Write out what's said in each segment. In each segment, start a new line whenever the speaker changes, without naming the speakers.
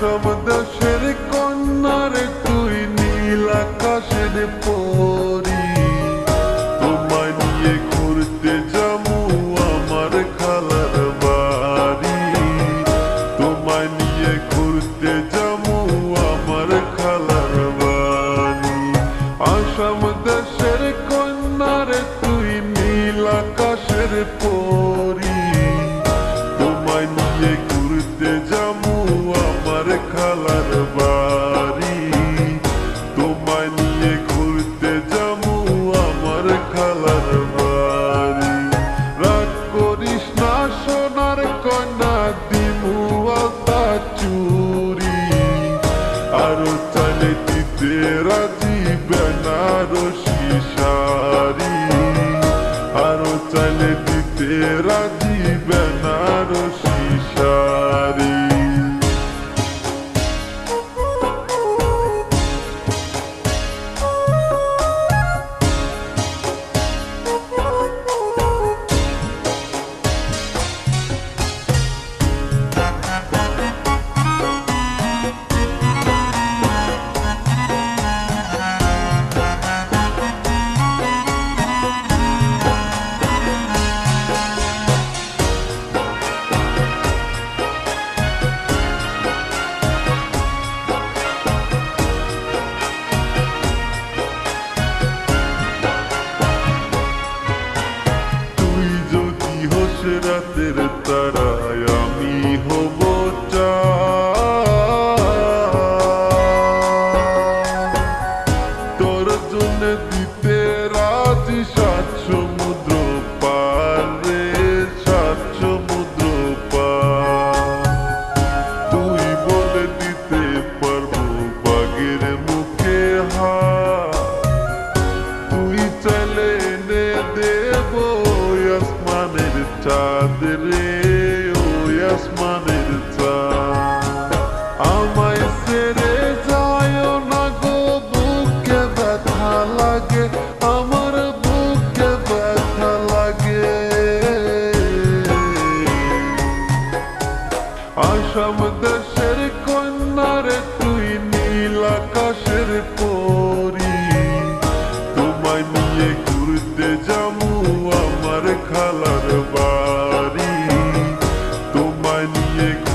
সব দেশের কন্যারে তুই নীল আকাশের পরি। তোমায় নিয়ে ঘুরতে যাব আমার খালার বাড়ি। তোমায় নিয়ে ঘুরতে যাব চাইলে দিতে রাজি বেনারসি শাড়ি। আরও চাইলে দিতে রাজি বেনারসি শাড়ি। রাতের তারায় আমি হব চা। তোর জন্য দিতে রা niego.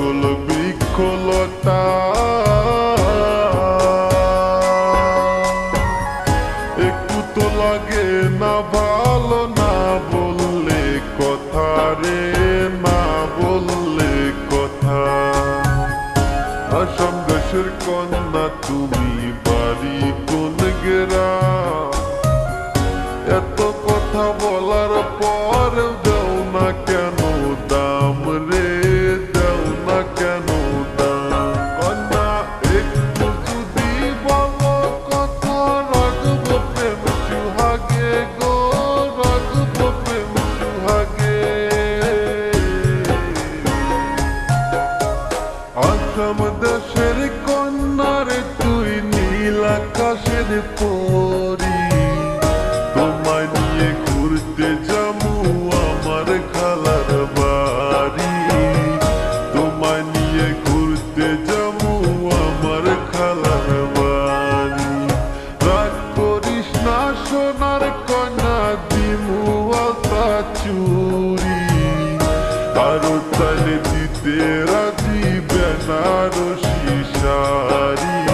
পাগল বিক্ষলতা একটু তো লাগে না ভালো, না বললে কথা রে, না বললে কথা। আসাম দেশের কন্যা তুমি саня ти тера ти бенано шишари